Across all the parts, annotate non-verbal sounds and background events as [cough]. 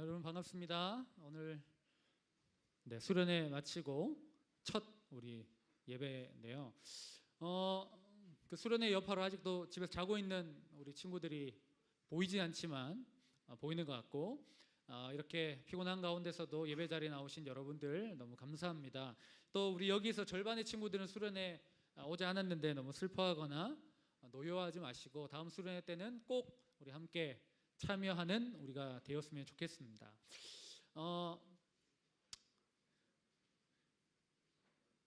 여러분 반갑습니다. 오늘 네, 수련회 마치고 첫 우리 예배인데요. 어, 그 수련회 여파로 아직도 집에서 자고 있는 우리 친구들이 보이지 않지만 어, 보이는 것 같고 어, 이렇게 피곤한 가운데서도 예배 자리에 나오신 여러분들 너무 감사합니다. 또 우리 여기서 절반의 친구들은 수련회 아, 오지 않았는데 너무 슬퍼하거나 어, 노여워하지 마시고 다음 수련회 때는 꼭 우리 함께 참여하는 우리가 되었으면 좋겠습니다. 어,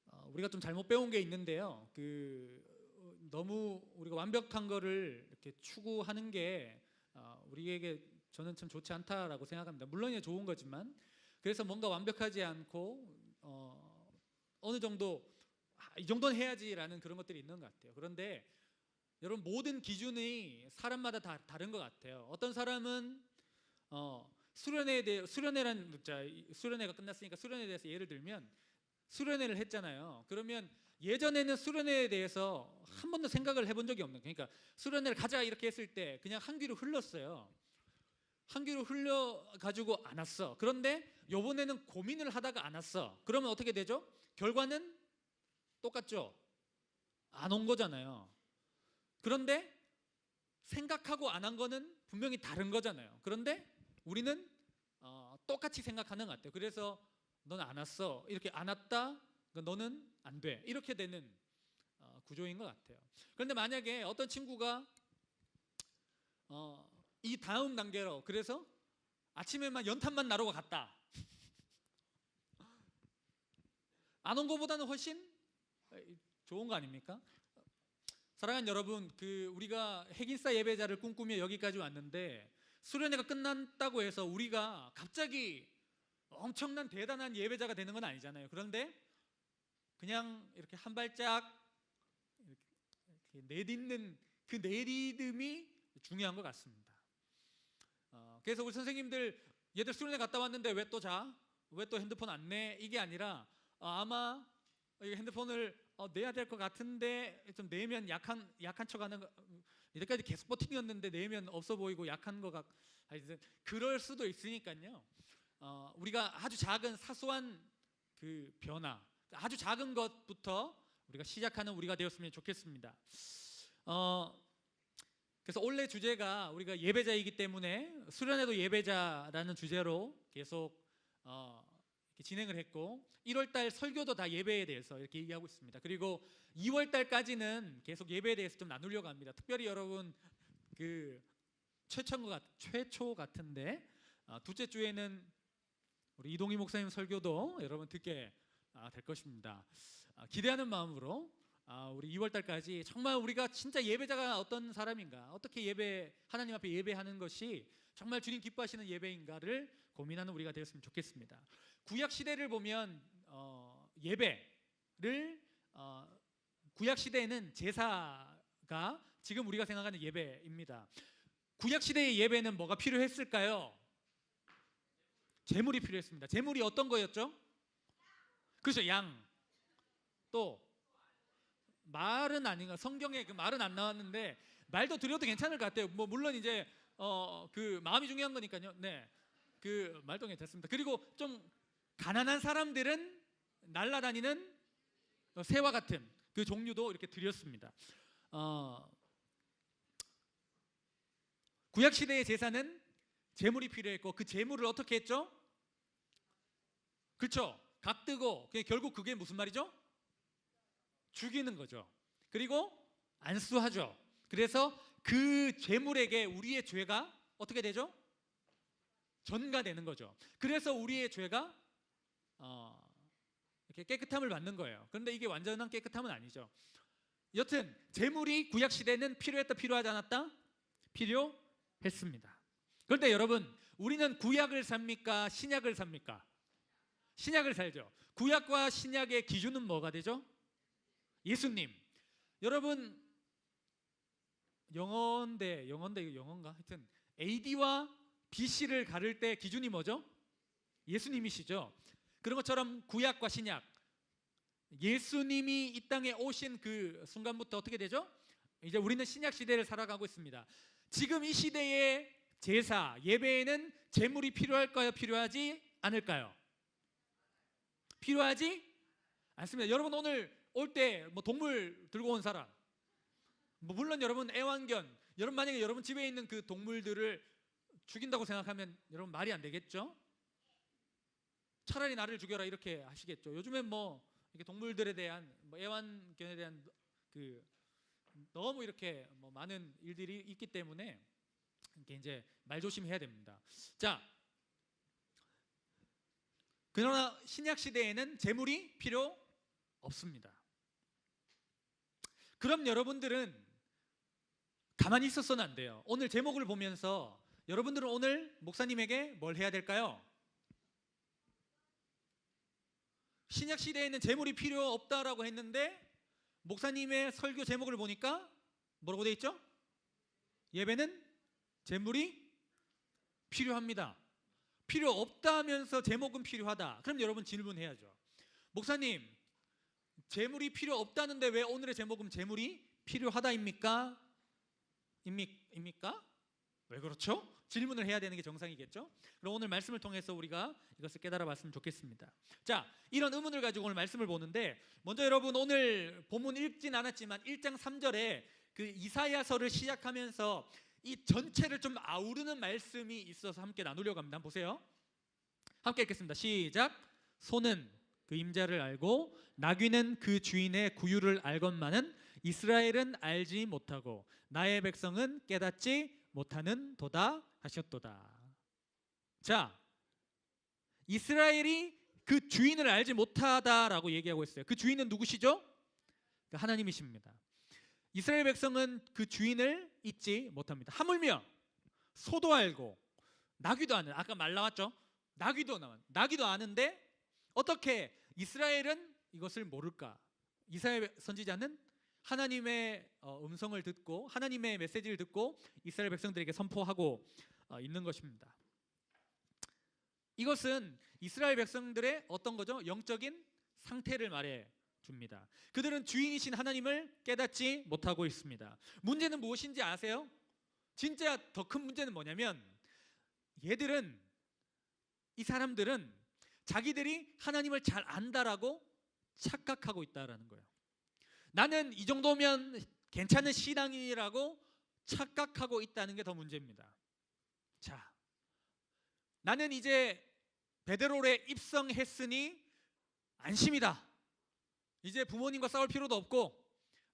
어, 우리가 좀 잘못 배운 게 있는데요. 그 어, 너무 우리가 완벽한 거를 이렇게 추구하는 게 어, 우리에게 저는 참 좋지 않다라고 생각합니다. 물론 이게 좋은 거지만 그래서 뭔가 완벽하지 않고 어, 어느 정도 아, 이 정도는 해야지라는 그런 것들이 있는 것 같아요. 그런데 여러분 모든 기준이 사람마다 다 다른 것 같아요. 어떤 사람은 어, 수련회에 대해 수련회란 자 이- 수련회가 끝났으니까 수련회에 대해서 예를 들면 수련회를 했잖아요. 그러면 예전에는 수련회에 대해서 한 번도 생각을 해본 적이 없는. 그러니까 수련회를 가자 이렇게 했을 때 그냥 한 귀로 흘렀어요. 한 귀로 흘려 가지고 안 왔어. 그런데 요번에는 고민을 하다가 안 왔어. 그러면 어떻게 되죠? 결과는 똑같죠. 안 온 거잖아요. 그런데 생각하고 안 한 거는 분명히 다른 거잖아요. 그런데 우리는 어, 똑같이 생각하는 것 같아요. 그래서 너는 안 왔어. 이렇게 안 왔다. 그러니까 너는 안 돼. 이렇게 되는 어, 구조인 것 같아요. 그런데 만약에 어떤 친구가 어, 이 다음 단계로 그래서 아침에만 연탄만 나르고 갔다. [laughs] 안 온 것보다는 훨씬 좋은 거 아닙니까? 사랑하는 여러분, 그 우리가 핵인싸 예배자를 꿈꾸며 여기까지 왔는데 수련회가 끝났다고 해서 우리가 갑자기 엄청난 대단한 예배자가 되는 건 아니잖아요. 그런데 그냥 이렇게 한 발짝 이렇게 내딛는 그 내리듬이 중요한 것 같습니다. 어, 그래서 우리 선생님들 얘들 수련회 갔다 왔는데 왜 또 자? 왜 또 핸드폰 안 내? 이게 아니라 어, 아마 이 핸드폰을 어, 내야 될 것 같은데 좀 내면 약한 약한 척하는 거 이때까지 계속 버팅이었는데 내면 없어 보이고 약한 것 같. 하여튼 그럴 수도 있으니까요. 어, 우리가 아주 작은 사소한 그 변화, 아주 작은 것부터 우리가 시작하는 우리가 되었으면 좋겠습니다. 어, 그래서 원래 주제가 우리가 예배자이기 때문에 수련회도 예배자라는 주제로 계속 어, 진행을 했고 1월달 설교도 다 예배에 대해서 이렇게 얘기하고 있습니다. 그리고 2월달까지는 계속 예배에 대해서 좀 나누려고 합니다. 특별히 여러분 그 최초 같 최초 같은데 아, 둘째 주에는 우리 이동희 목사님 설교도 여러분 듣게 아, 될 것입니다. 아, 기대하는 마음으로 아, 우리 2월달까지 정말 우리가 진짜 예배자가 어떤 사람인가, 어떻게 예배 하나님 앞에 예배하는 것이 정말 주님 기뻐하시는 예배인가를 고민하는 우리가 되었으면 좋겠습니다. 구약 시대를 보면 어, 예배를 어, 구약 시대에는 제사가 지금 우리가 생각하는 예배입니다. 구약 시대의 예배는 뭐가 필요했을까요? 제물이 필요했습니다. 제물이 어떤 거였죠? 그렇죠, 양. 또 말은 아닌가 성경에 그 말은 안 나왔는데 말도 드려도 괜찮을 것 같아요. 뭐 물론 이제 어 그 마음이 중요한 거니까요. 네, 그 말도 괜찮습니다. 그리고 좀 가난한 사람들은 날라다니는 새와 같은 그 종류도 이렇게 드렸습니다. 어, 구약 시대의 제사는 제물이 필요했고 그 제물을 어떻게 했죠? 그렇죠. 각 뜨고 그게 결국 그게 무슨 말이죠? 죽이는 거죠. 그리고 안수하죠. 그래서 그 죄물에게 우리의 죄가 어떻게 되죠? 전가되는 거죠. 그래서 우리의 죄가 어, 이렇게 깨끗함을 받는 거예요. 그런데 이게 완전한 깨끗함은 아니죠. 여튼 재물이 구약 시대는 필요했다 필요하지 않았다 필요했습니다. 그런데 여러분 우리는 구약을 삽니까 신약을 삽니까? 신약을 살죠. 구약과 신약의 기준은 뭐가 되죠? 예수님. 여러분 영어인데 영어인데 영어인가? 하여튼 AD와 BC를 가를 때 기준이 뭐죠? 예수님이시죠. 그런 것처럼 구약과 신약 예수님이 이 땅에 오신 그 순간부터 어떻게 되죠? 이제 우리는 신약 시대를 살아가고 있습니다. 지금 이 시대에 제사, 예배에는 제물이 필요할까요? 필요하지 않을까요? 필요하지 않습니다. 여러분 오늘 올 때 뭐 동물 들고 온 사람, 뭐 물론 여러분 애완견, 여러분 만약에 여러분 집에 있는 그 동물들을 죽인다고 생각하면 여러분 말이 안 되겠죠? 차라리 나를 죽여라 이렇게 하시겠죠. 요즘엔 뭐 이렇게 동물들에 대한 뭐 애완견에 대한 그 너무 이렇게 뭐 많은 일들이 있기 때문에 이렇게 이제 말 조심해야 됩니다. 자, 그러나 신약 시대에는 재물이 필요 없습니다. 그럼 여러분들은 가만히 있었어는 안 돼요. 오늘 제목을 보면서 여러분들은 오늘 목사님에게 뭘 해야 될까요? 신약 시대에는 재물이 필요 없다라고 했는데 목사님의 설교 제목을 보니까 뭐라고 돼 있죠? 예배는 재물이 필요합니다. 필요 없다면서 제목은 필요하다. 그럼 여러분 질문해야죠. 목사님, 재물이 필요 없다는데 왜 오늘의 제목은 재물이 필요하다입니까? 입니- 입니까? 왜 그렇죠? 질문을 해야 되는 게 정상이겠죠? 그럼 오늘 말씀을 통해서 우리가 이것을 깨달아 봤으면 좋겠습니다. 자, 이런 의문을 가지고 오늘 말씀을 보는데 먼저 여러분 오늘 본문 읽진 않았지만 1장 3절에 그 이사야서를 시작하면서 이 전체를 좀 아우르는 말씀이 있어서 함께 나누려고 합니다. 보세요. 함께 읽겠습니다. 시작. 소는 그 임자를 알고 나귀는 그 주인의 구유를 알건만은 이스라엘은 알지 못하고 나의 백성은 깨닫지 못하는 도다 하셨도다. 자, 이스라엘이 그 주인을 알지 못하다라고 얘기하고 있어요. 그 주인은 누구시죠? 그 하나님이십니다. 이스라엘 백성은 그 주인을 잊지 못합니다. 하물며 소도 알고 나귀도 아는 아까 말 나왔죠? 나귀도 나왔. 나귀도 아는데 어떻게 이스라엘은 이것을 모를까? 이스라엘 선지자는 하나님의 어, 음성을 듣고 하나님의 메시지를 듣고 이스라엘 백성들에게 선포하고 어, 있는 것입니다. 이것은 이스라엘 백성들의 어떤 거죠? 영적인 상태를 말해 줍니다. 그들은 주인이신 하나님을 깨닫지 못하고 있습니다. 문제는 무엇인지 아세요? 진짜 더 큰 문제는 뭐냐면 얘들은 이 사람들은 자기들이 하나님을 잘 안다라고 착각하고 있다라는 거예요. 나는 이 정도면 괜찮은 신앙인이라고 착각하고 있다는 게 더 문제입니다. 자, 나는 이제 베드로에 입성했으니 안심이다. 이제 부모님과 싸울 필요도 없고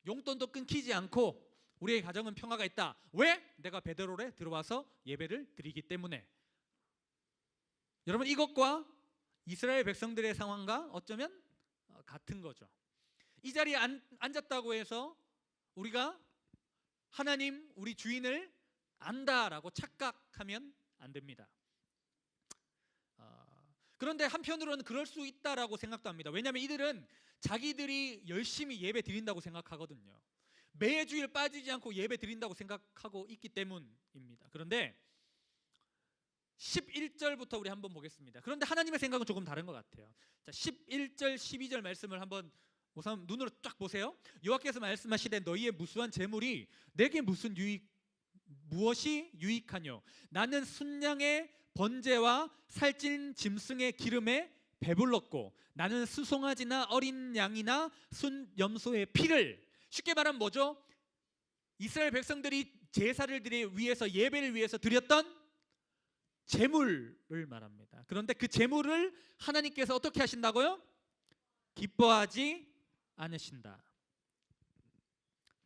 용돈도 끊기지 않고 우리의 가정은 평화가 있다. 왜? 내가 베드로에 들어와서 예배를 드리기 때문에. 여러분 이것과 이스라엘 백성들의 상황과 어쩌면 어, 같은 거죠. 이 자리에 앉, 앉았다고 해서 우리가 하나님 우리 주인을 안다라고 착각하면 안 됩니다. 어, 그런데 한편으로는 그럴 수 있다라고 생각도 합니다. 왜냐하면 이들은 자기들이 열심히 예배 드린다고 생각하거든요. 매주일 빠지지 않고 예배 드린다고 생각하고 있기 때문입니다. 그런데 11절부터 우리 한번 보겠습니다. 그런데 하나님의 생각은 조금 다른 것 같아요. 자, 11절, 12절 말씀을 한번 우선 눈으로 쫙 보세요. 여호와께서 말씀하시되 너희의 무수한 재물이 내게 무슨 유익 무엇이 유익하뇨? 나는 순양의 번제와 살찐 짐승의 기름에 배불렀고 나는 수송아지나 어린 양이나 순 염소의 피를 쉽게 말하면 뭐죠? 이스라엘 백성들이 제사를 드리 위해서 예배를 위해서 드렸던 제물을 말합니다. 그런데 그 제물을 하나님께서 어떻게 하신다고요? 기뻐하지 않으신다.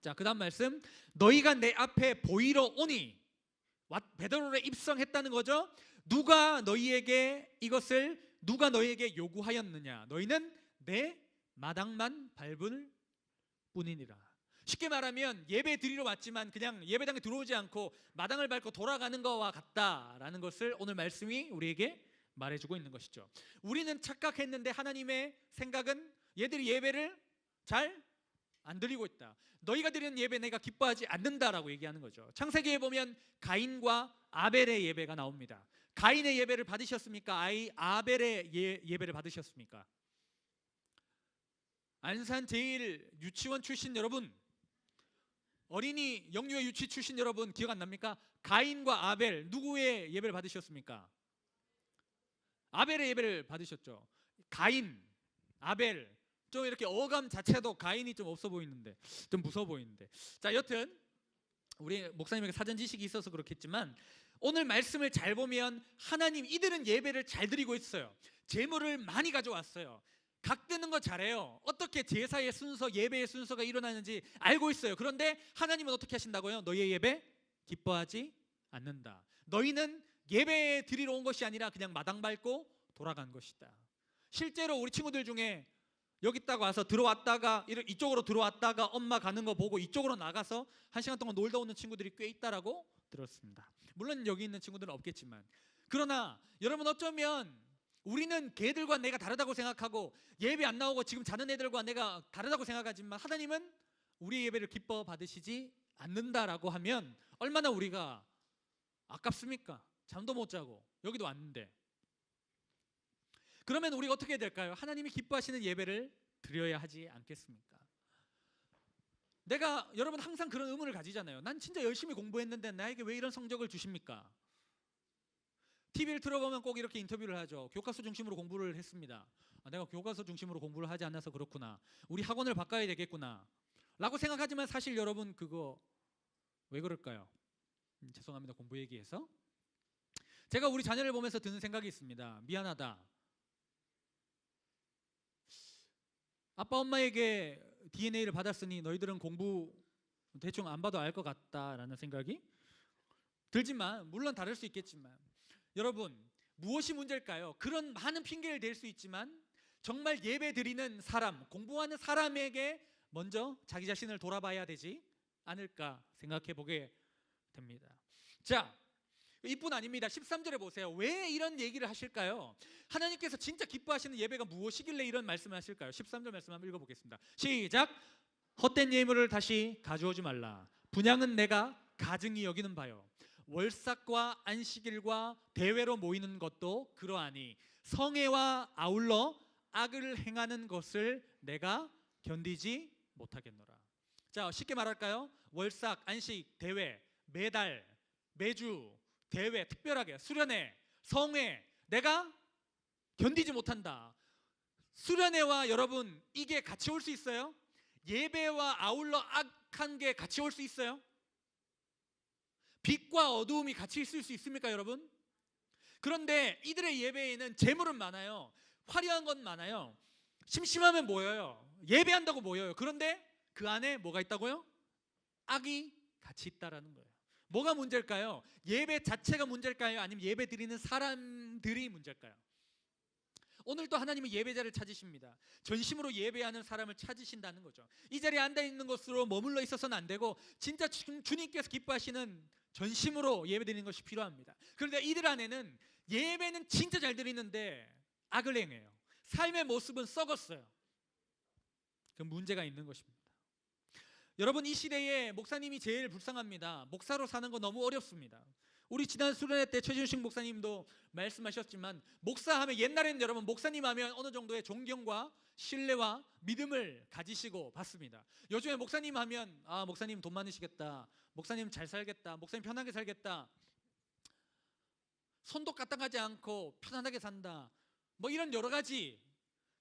자, 그다음 말씀 너희가 내 앞에 보이러 오니 베드로에 입성했다는 거죠. 누가 너희에게 이것을 누가 너희에게 요구하였느냐? 너희는 내 마당만 밟을 뿐이니라. 쉽게 말하면 예배 드리러 왔지만 그냥 예배당에 들어오지 않고 마당을 밟고 돌아가는 것과 같다라는 것을 오늘 말씀이 우리에게 말해주고 있는 것이죠. 우리는 착각했는데 하나님의 생각은 얘들이 예배를 잘 안 드리고 있다. 너희가 드리는 예배 내가 기뻐하지 않는다라고 얘기하는 거죠. 창세기에 보면 가인과 아벨의 예배가 나옵니다. 가인의 예배를 받으셨습니까? 아이 아벨의 예, 예배를 받으셨습니까? 안산 제일 유치원 출신 여러분 어린이 영유아 유치 출신 여러분 기억 안 납니까? 가인과 아벨 누구의 예배를 받으셨습니까? 아벨의 예배를 받으셨죠. 가인, 아벨 좀 이렇게 어감 자체도 가인이 좀 없어 보이는데 좀 무서워 보이는데 자 여튼 우리 목사님에게 사전 지식이 있어서 그렇겠지만 오늘 말씀을 잘 보면 하나님 이들은 예배를 잘 드리고 있어요. 재물을 많이 가져왔어요. 각 드는 거 잘해요. 어떻게 제사의 순서, 예배의 순서가 일어나는지 알고 있어요. 그런데 하나님은 어떻게 하신다고요? 너희의 예배 기뻐하지 않는다. 너희는 예배 드리러 온 것이 아니라 그냥 마당 밟고 돌아간 것이다. 실제로 우리 친구들 중에 여기 있다가 와서 들어왔다가 이쪽으로 들어왔다가 엄마 가는 거 보고 이쪽으로 나가서 한 시간 동안 놀다 오는 친구들이 꽤 있다라고 들었습니다. 물론 여기 있는 친구들은 없겠지만 그러나 여러분 어쩌면 우리는 걔들과 내가 다르다고 생각하고 예배 안 나오고 지금 자는 애들과 내가 다르다고 생각하지만 하나님은 우리의 예배를 기뻐 받으시지 않는다라고 하면 얼마나 우리가 아깝습니까? 잠도 못 자고 여기도 왔는데 그러면 우리가 어떻게 될까요? 하나님이 기뻐하시는 예배를 드려야 하지 않겠습니까? 내가 여러분 항상 그런 의문을 가지잖아요. 난 진짜 열심히 공부했는데 나에게 왜 이런 성적을 주십니까? TV를 틀어보면 꼭 이렇게 인터뷰를 하죠. 교과서 중심으로 공부를 했습니다. 아, 내가 교과서 중심으로 공부를 하지 않아서 그렇구나. 우리 학원을 바꿔야 되겠구나. 라고 생각하지만 사실 여러분 그거 왜 그럴까요? 음, 죄송합니다. 공부 얘기해서. 제가 우리 자녀를 보면서 드는 생각이 있습니다. 미안하다. 아빠 엄마에게 DNA를 받았으니 너희들은 공부 대충 안 봐도 알 것 같다라는 생각이 들지만 물론 다를 수 있겠지만 여러분 무엇이 문제일까요? 그런 많은 핑계를 댈 수 있지만 정말 예배 드리는 사람, 공부하는 사람에게 먼저 자기 자신을 돌아봐야 되지 않을까 생각해 보게 됩니다. 자, 이뿐 아닙니다. 13절에 보세요. 왜 이런 얘기를 하실까요? 하나님께서 진짜 기뻐하시는 예배가 무엇이길래 이런 말씀을 하실까요? 13절 말씀 한번 읽어보겠습니다. 시작. 헛된 예물을 다시 가져오지 말라. 분양은 내가 가증히 여기는 바요. 월삭과 안식일과 대회로 모이는 것도 그러하니 성회와 아울러 악을 행하는 것을 내가 견디지 못하겠노라. 자, 쉽게 말할까요? 월삭, 안식, 대회, 매달, 매주, 대회, 특별하게 수련회, 성회 내가 견디지 못한다. 수련회와 여러분 이게 같이 올 수 있어요? 예배와 아울러 악한 게 같이 올 수 있어요? 빛과 어두움이 같이 있을 수 있습니까, 여러분? 그런데 이들의 예배에는 재물은 많아요. 화려한 건 많아요. 심심하면 모여요. 예배한다고 모여요. 그런데 그 안에 뭐가 있다고요? 악이 같이 있다라는 거예요. 뭐가 문제일까요? 예배 자체가 문제일까요? 아니면 예배 드리는 사람들이 문제일까요? 오늘도 하나님은 예배자를 찾으십니다. 전심으로 예배하는 사람을 찾으신다는 거죠. 이 자리에 앉아 있는 것으로 머물러 있어서는 안 되고 진짜 주- 주님께서 기뻐하시는 전심으로 예배 드리는 것이 필요합니다. 그런데 이들 안에는 예배는 진짜 잘 드리는데 악을 행해요. 삶의 모습은 썩었어요. 그 문제가 있는 것입니다. 여러분 이 시대에 목사님이 제일 불쌍합니다. 목사로 사는 거 너무 어렵습니다. 우리 지난 수련회 때 최준식 목사님도 말씀하셨지만 목사 하면 옛날에는 여러분 목사님 하면 어느 정도의 존경과 신뢰와 믿음을 가지시고 봤습니다. 요즘에 목사님 하면 아 목사님 돈 많으시겠다. 목사님 잘 살겠다. 목사님 편하게 살겠다. 손도 까딱하지 않고 편안하게 산다. 뭐 이런 여러 가지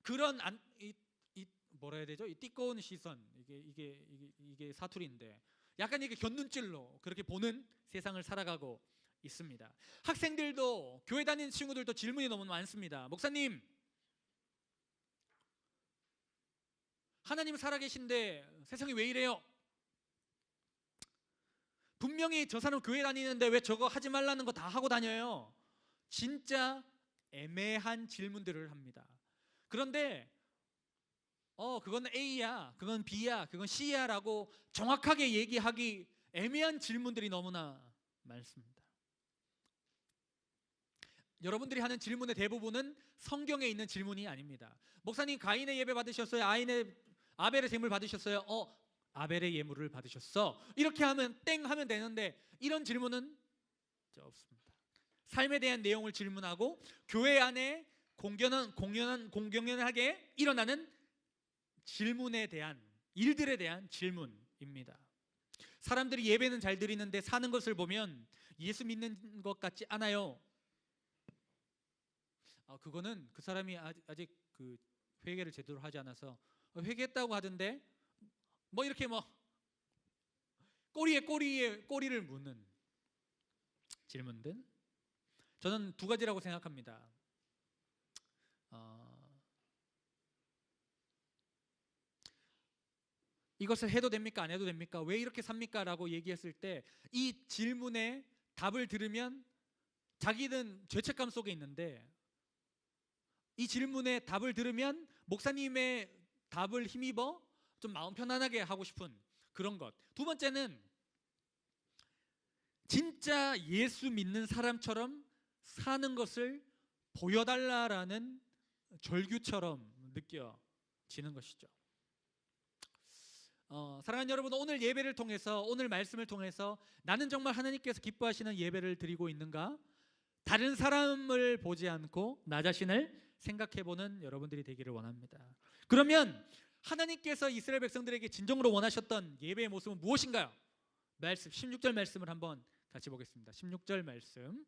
그런 안, 이, 이 뭐라 해야 되죠? 이 띠꺼운 시선 이게 이게 이게, 이게 사투리인데 약간 이게 곁눈질로 그렇게 보는 세상을 살아가고 있습니다. 학생들도 교회 다니는 친구들도 질문이 너무 많습니다. 목사님, 하나님 살아계신데 세상이 왜 이래요? 분명히 저 사람 교회 다니는데 왜 저거 하지 말라는 거 다 하고 다녀요? 진짜 애매한 질문들을 합니다. 그런데 어 그건 A야, 그건 B야, 그건 C야 라고 정확하게 얘기하기 애매한 질문들이 너무나 많습니다. 여러분들이 하는 질문의 대부분은 성경에 있는 질문이 아닙니다. 목사님 가인의 예배 받으셨어요? 아인의 아벨의 제물 받으셨어요? 어 아벨의 예물을 받으셨어. 이렇게 하면 땡 하면 되는데 이런 질문은 저 없습니다. 삶에 대한 내용을 질문하고 교회 안에 공견한 공연한 공경연하게 일어나는 질문에 대한 일들에 대한 질문입니다. 사람들이 예배는 잘 드리는데 사는 것을 보면 예수 믿는 것 같지 않아요. 아, 그거는 그 사람이 아직, 아직 그 회개를 제대로 하지 않아서 어, 회개했다고 하던데 뭐 이렇게 뭐 꼬리에 꼬리에 꼬리를 무는 질문들 저는 두 가지라고 생각합니다. 이것을 해도 됩니까 안 해도 됩니까 왜 이렇게 삽니까 라고 얘기했을 때 이 질문에 답을 들으면 자기는 죄책감 속에 있는데 이 질문에 답을 들으면 목사님의 답을 힘입어 좀 마음 편안하게 하고 싶은 그런 것. 두 번째는 진짜 예수 믿는 사람처럼 사는 것을 보여달라라는 절규처럼 느껴지는 것이죠. 어, 사랑하는 여러분, 오늘 예배를 통해서 오늘 말씀을 통해서 나는 정말 하나님께서 기뻐하시는 예배를 드리고 있는가? 다른 사람을 보지 않고 나 자신을 생각해보는 여러분들이 되기를 원합니다. 그러면 하나님께서 이스라엘 백성들에게 진정으로 원하셨던 예배의 모습은 무엇인가요? 말씀 16절 말씀을 한번 같이 보겠습니다. 16절 말씀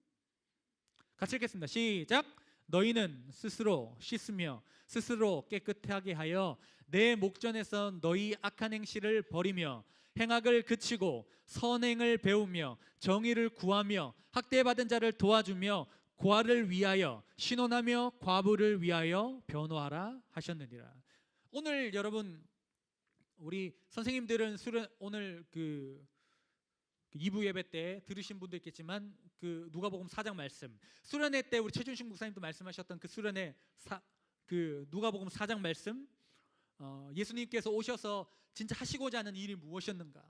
같이 읽겠습니다. 시작. 너희는 스스로 씻으며 스스로 깨끗하게 하여 내 목전에서 너희 악한 행실을 버리며 행악을 그치고 선행을 배우며 정의를 구하며 학대받은 자를 도와주며 고아를 위하여 신원하며 과부를 위하여 변호하라 하셨느니라. 오늘 여러분 우리 선생님들은 수련 오늘 그 2부 예배 때 들으신 분도 있겠지만 그 누가복음 4장 말씀 수련회 때 우리 최준식 목사님도 말씀하셨던 그 수련회 사, 그 누가복음 4장 말씀 어, 예수님께서 오셔서 진짜 하시고자 하는 일이 무엇이었는가.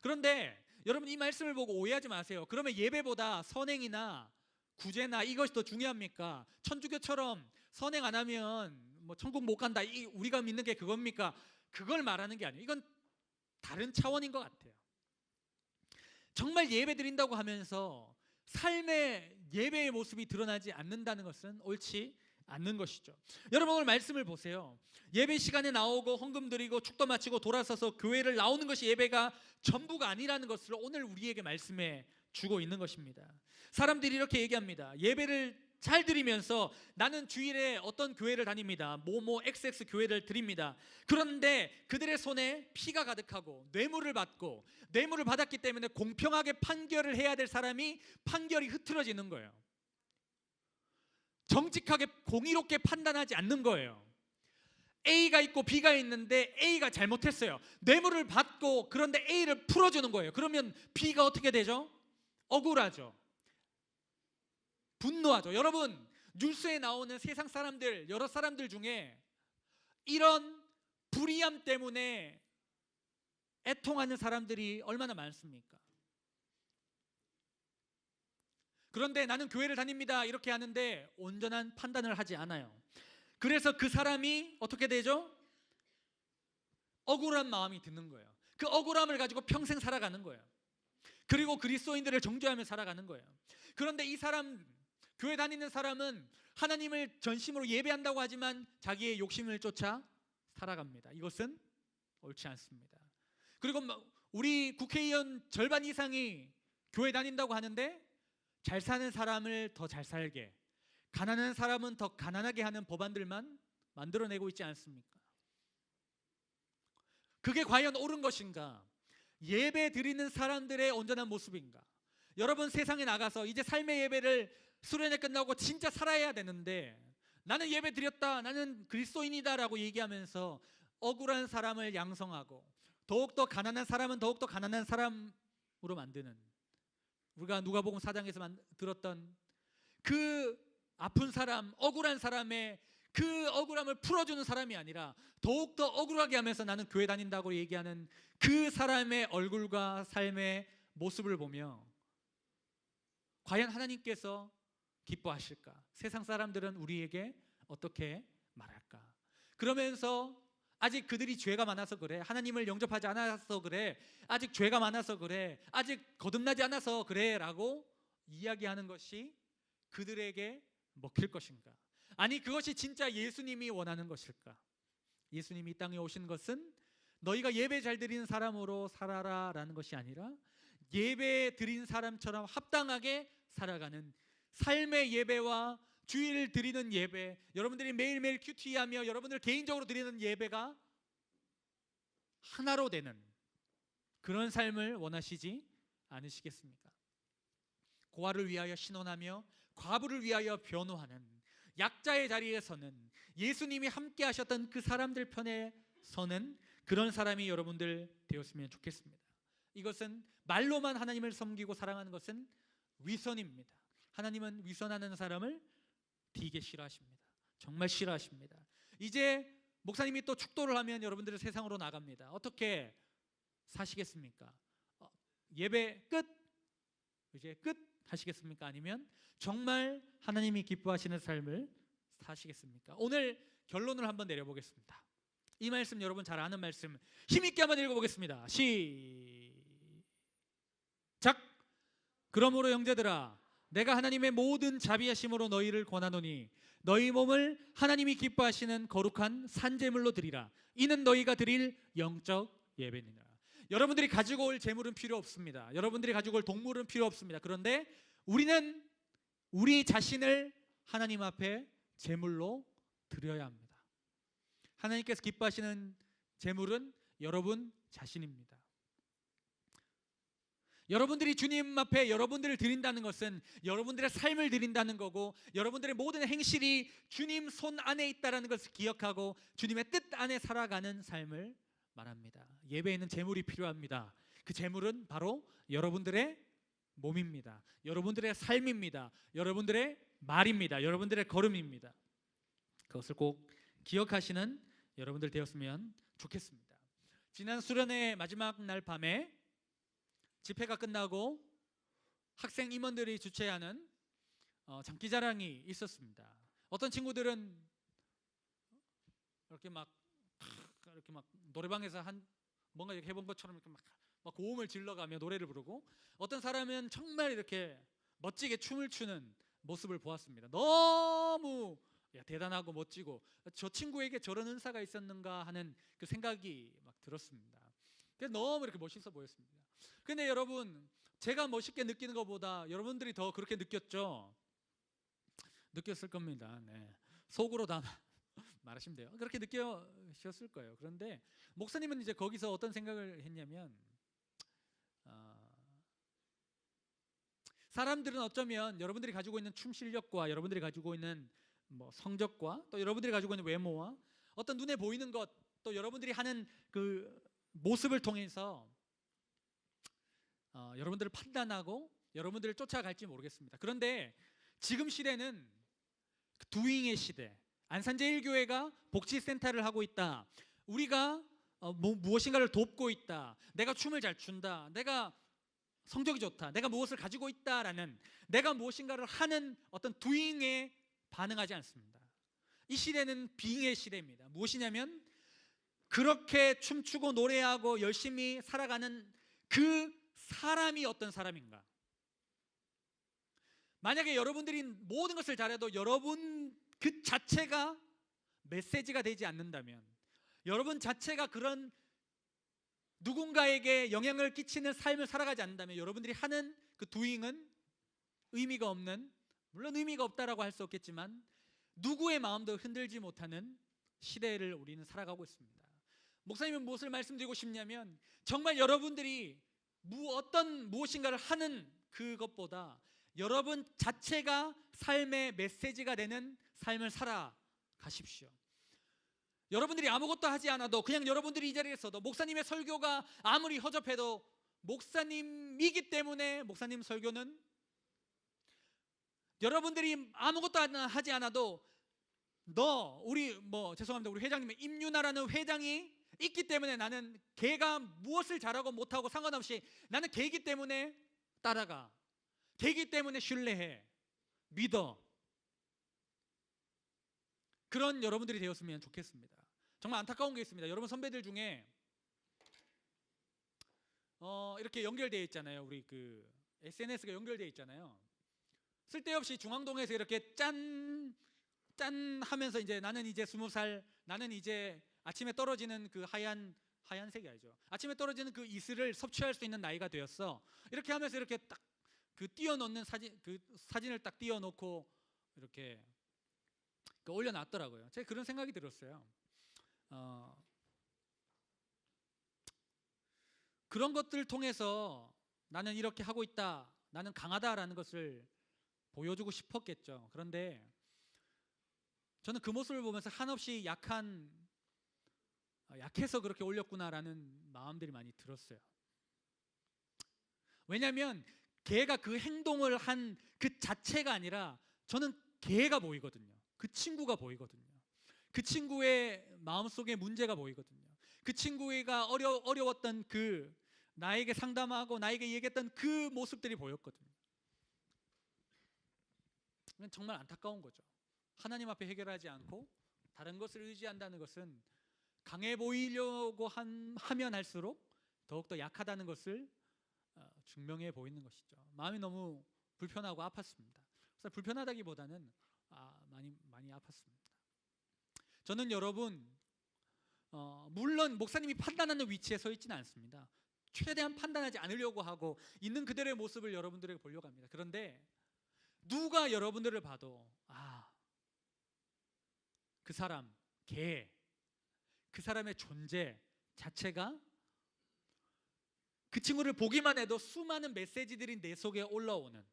그런데 여러분 이 말씀을 보고 오해하지 마세요. 그러면 예배보다 선행이나 구제나 이것이 더 중요합니까? 천주교처럼 선행 안 하면 뭐 천국 못 간다. 이 우리가 믿는 게 그겁니까? 그걸 말하는 게 아니에요. 이건 다른 차원인 것 같아요 정말 예배 드린다고 하면서 삶의 예배의 모습이 드러나지 않는다는 것은 옳지 않는 것이죠. 여러분 오늘 말씀을 보세요. 예배 시간에 나오고 헌금 드리고 축도 마치고 돌아서서 교회를 나오는 것이 예배가 전부가 아니라는 것을 오늘 우리에게 말씀해 주고 있는 것입니다. 사람들이 이렇게 얘기합니다. 예배를 잘 드리면서 나는 주일에 어떤 교회를 다닙니다. 모모 XX 교회를 드립니다. 그런데 그들의 손에 피가 가득하고 뇌물을 받고 뇌물을 받았기 때문에 공평하게 판결을 해야 될 사람이 판결이 흐트러지는 거예요. 정직하게 공의롭게 판단하지 않는 거예요. A가 있고 B가 있는데 A가 잘못했어요. 뇌물을 받고 그런데 A를 풀어주는 거예요. 그러면 B가 어떻게 되죠? 억울하죠. 분노하죠. 여러분 뉴스에 나오는 세상 사람들 여러 사람들 중에 이런 불의함 때문에 애통하는 사람들이 얼마나 많습니까? 그런데 나는 교회를 다닙니다. 이렇게 하는데 온전한 판단을 하지 않아요. 그래서 그 사람이 어떻게 되죠? 억울한 마음이 드는 거예요. 그 억울함을 가지고 평생 살아가는 거예요. 그리고 그리스도인들을 정죄하며 살아가는 거예요. 그런데 이 사람 교회 다니는 사람은 하나님을 전심으로 예배한다고 하지만 자기의 욕심을 쫓아 살아갑니다. 이것은 옳지 않습니다. 그리고 뭐 우리 국회의원 절반 이상이 교회 다닌다고 하는데 잘 사는 사람을 더 잘 살게, 가난한 사람은 더 가난하게 하는 법안들만 만들어내고 있지 않습니까? 그게 과연 옳은 것인가? 예배 드리는 사람들의 온전한 모습인가? 여러분 세상에 나가서 이제 삶의 예배를 수련회 끝나고 진짜 살아야 되는데 나는 예배 드렸다, 나는 그리스도인이다라고 얘기하면서 억울한 사람을 양성하고 더욱더 가난한 사람은 더욱더 가난한 사람으로 만드는 우리가 누가복음 4장에서 들었던 그 아픈 사람, 억울한 사람의 그 억울함을 풀어주는 사람이 아니라 더욱더 억울하게 하면서 나는 교회 다닌다고 얘기하는 그 사람의 얼굴과 삶의 모습을 보며 과연 하나님께서 기뻐하실까? 세상 사람들은 우리에게 어떻게 말할까? 그러면서 아직 그들이 죄가 많아서 그래. 하나님을 영접하지 않아서 그래. 아직 죄가 많아서 그래. 아직 거듭나지 않아서 그래 라고 이야기하는 것이 그들에게 먹힐 것인가? 아니 그것이 진짜 예수님이 원하는 것일까? 예수님이 이 땅에 오신 것은 너희가 예배 잘 드리는 사람으로 살아라 라는 것이 아니라 예배 드린 사람처럼 합당하게 살아가는 삶의 예배와 주일 드리는 예배, 여러분들이 매일매일 큐티하며 여러분들 개인적으로 드리는 예배가 하나로 되는 그런 삶을 원하시지 않으시겠습니까? 고아를 위하여 신원하며 과부를 위하여 변호하는 약자의 자리에 서는 예수님이 함께 하셨던 그 사람들 편에 서는 그런 사람이 여러분들 되었으면 좋겠습니다. 이것은 말로만 하나님을 섬기고 사랑하는 것은 위선입니다. 하나님은 위선하는 사람을 되게 싫어하십니다. 정말 싫어하십니다. 이제 목사님이 또 축도를 하면 여러분들은 세상으로 나갑니다. 어떻게 사시겠습니까? 어, 예배 끝 이제 끝 하시겠습니까? 아니면 정말 하나님이 기뻐하시는 삶을 사시겠습니까? 오늘 결론을 한번 내려보겠습니다. 이 말씀 여러분 잘 아는 말씀 힘있게 한번 읽어보겠습니다. 시작. 그러므로 형제들아 내가 하나님의 모든 자비하심으로 너희를 권하노니 너희 몸을 하나님이 기뻐하시는 거룩한 산제물로 드리라. 이는 너희가 드릴 영적 예배니라. 여러분들이 가지고 올 재물은 필요 없습니다. 여러분들이 가지고 올 동물은 필요 없습니다. 그런데 우리는 우리 자신을 하나님 앞에 제물로 드려야 합니다. 하나님께서 기뻐하시는 제물은 여러분 자신입니다. 여러분들이 주님 앞에 여러분들을 드린다는 것은 여러분들의 삶을 드린다는 거고 여러분들의 모든 행실이 주님 손 안에 있다라는 것을 기억하고 주님의 뜻 안에 살아가는 삶을 말합니다. 예배에는 재물이 필요합니다. 그 재물은 바로 여러분들의 몸입니다. 여러분들의 삶입니다. 여러분들의 말입니다. 여러분들의 걸음입니다. 그것을 꼭 기억하시는 여러분들 되었으면 좋겠습니다. 지난 수련회 마지막 날 밤에 집회가 끝나고 학생 임원들이 주최하는 어, 장기자랑이 있었습니다. 어떤 친구들은 이렇게 막 이렇게 막 노래방에서 한 뭔가 이렇게 해본 것처럼 이렇게 막, 막 고음을 질러가며 노래를 부르고 어떤 사람은 정말 이렇게 멋지게 춤을 추는 모습을 보았습니다. 너무 야, 대단하고 멋지고 저 친구에게 저런 은사가 있었는가 하는 그 생각이 막 들었습니다. 너무 이렇게 멋있어 보였습니다. 근데 여러분 제가 멋있게 느끼는 것보다 여러분들이 더 그렇게 느꼈죠? 느꼈을 겁니다. 네. 속으로 다 [laughs] 말하시면 돼요. 그렇게 느끼셨을 거예요. 그런데 목사님은 이제 거기서 어떤 생각을 했냐면 어, 사람들은 어쩌면 여러분들이 가지고 있는 춤 실력과 여러분들이 가지고 있는 뭐 성적과 또 여러분들이 가지고 있는 외모와 어떤 눈에 보이는 것 또 여러분들이 하는 그 모습을 통해서 어, 여러분들을 판단하고 여러분들을 쫓아갈지 모르겠습니다. 그런데 지금 시대는 그 두잉의 시대. 안산제일교회가 복지센터를 하고 있다. 우리가 어, 뭐, 무엇인가를 돕고 있다. 내가 춤을 잘 춘다. 내가 성적이 좋다. 내가 무엇을 가지고 있다라는 내가 무엇인가를 하는 어떤 두잉에 반응하지 않습니다. 이 시대는 빙의 시대입니다. 무엇이냐면 그렇게 춤추고 노래하고 열심히 살아가는 그 사람이 어떤 사람인가? 만약에 여러분들이 모든 것을 잘해도 여러분 그 자체가 메시지가 되지 않는다면 여러분 자체가 그런 누군가에게 영향을 끼치는 삶을 살아가지 않는다면 여러분들이 하는 그 두잉은 의미가 없는 물론 의미가 없다라고 할 수 없겠지만 누구의 마음도 흔들지 못하는 시대를 우리는 살아가고 있습니다. 목사님은 무엇을 말씀드리고 싶냐면 정말 여러분들이 무 어떤 무엇인가를 하는 그것보다 여러분 자체가 삶의 메시지가 되는 삶을 살아가십시오. 여러분들이 아무것도 하지 않아도 그냥 여러분들이 이 자리에 서도 목사님의 설교가 아무리 허접해도 목사님이기 때문에 목사님 설교는 여러분들이 아무것도 하지 않아도 너 우리 뭐 죄송합니다 우리 회장님의 임윤아라는 회장이 있기 때문에 나는 걔가 무엇을 잘하고 못하고 상관없이 나는 걔이기 때문에 따라가. 걔이기 때문에 신뢰해. 믿어. 그런 여러분들이 되었으면 좋겠습니다. 정말 안타까운 게 있습니다. 여러분 선배들 중에 어, 이렇게 연결되어 있잖아요. 우리 그 SNS가 연결되어 있잖아요. 쓸데없이 중앙동에서 이렇게 짠, 짠 하면서 이제 나는 이제 스무 살, 나는 이제 아침에 떨어지는 그 하얀 하얀색이 아니죠. 아침에 떨어지는 그 이슬을 섭취할 수 있는 나이가 되었어. 이렇게 하면서 이렇게 딱 그 띄워놓는 사진 그 사진을 딱 띄워놓고 이렇게 그 올려놨더라고요. 제가 그런 생각이 들었어요. 어, 그런 것들을 통해서 나는 이렇게 하고 있다, 나는 강하다라는 것을 보여주고 싶었겠죠. 그런데 저는 그 모습을 보면서 한없이 약한 아, 약해서 그렇게 올렸구나라는 마음들이 많이 들었어요. 왜냐하면 걔가 그 행동을 한 그 자체가 아니라 저는 걔가 보이거든요. 그 친구가 보이거든요. 그 친구의 마음속에 문제가 보이거든요. 그 친구가 어려 어려웠던 그 나에게 상담하고 나에게 얘기했던 그 모습들이 보였거든요. 정말 안타까운 거죠. 하나님 앞에 해결하지 않고 다른 것을 의지한다는 것은 강해 보이려고 한- 하면 할수록 더욱더 약하다는 것을 어, 증명해 보이는 것이죠. 마음이 너무 불편하고 아팠습니다. 그래서 불편하다기보다는 아, 많이 많이 아팠습니다. 저는 여러분 어, 물론 목사님이 판단하는 위치에 서 있지는 않습니다. 최대한 판단하지 않으려고 하고 있는 그대로의 모습을 여러분들에게 보려고 합니다. 그런데 누가 여러분들을 봐도 아, 그 사람, 걔, 그 사람의 존재 자체가 그 친구를 보기만 해도 수많은 메시지들이 내 속에 올라오는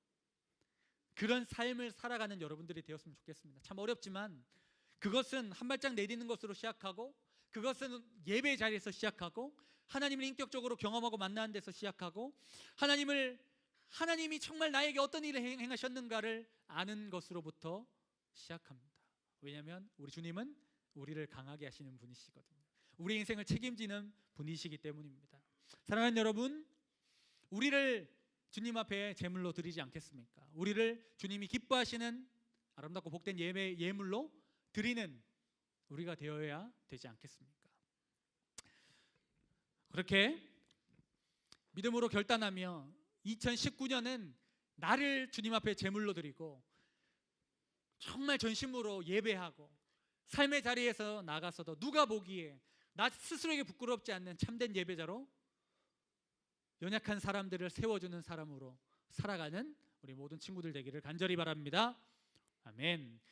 그런 삶을 살아가는 여러분들이 되었으면 좋겠습니다. 참 어렵지만 그것은 한 발짝 내딛는 것으로 시작하고 그것은 예배 자리에서 시작하고 하나님을 인격적으로 경험하고 만나는 데서 시작하고 하나님을 하나님이 정말 나에게 어떤 일을 행- 행하셨는가를 아는 것으로부터 시작합니다. 왜냐하면 우리 주님은 우리를 강하게 하시는 분이시거든요. 우리 인생을 책임지는 분이시기 때문입니다. 사랑하는 여러분, 우리를 주님 앞에 제물로 드리지 않겠습니까? 우리를 주님이 기뻐하시는 아름답고 복된 예배 예물로 드리는 우리가 되어야 되지 않겠습니까? 그렇게 믿음으로 결단하며 2019년은 나를 주님 앞에 제물로 드리고 정말 전심으로 예배하고 삶의 자리에서 나가서도 누가 보기에 나 스스로에게 부끄럽지 않는 참된 예배자로 연약한 사람들을 세워주는 사람으로 살아가는 우리 모든 친구들 되기를 간절히 바랍니다. 아멘.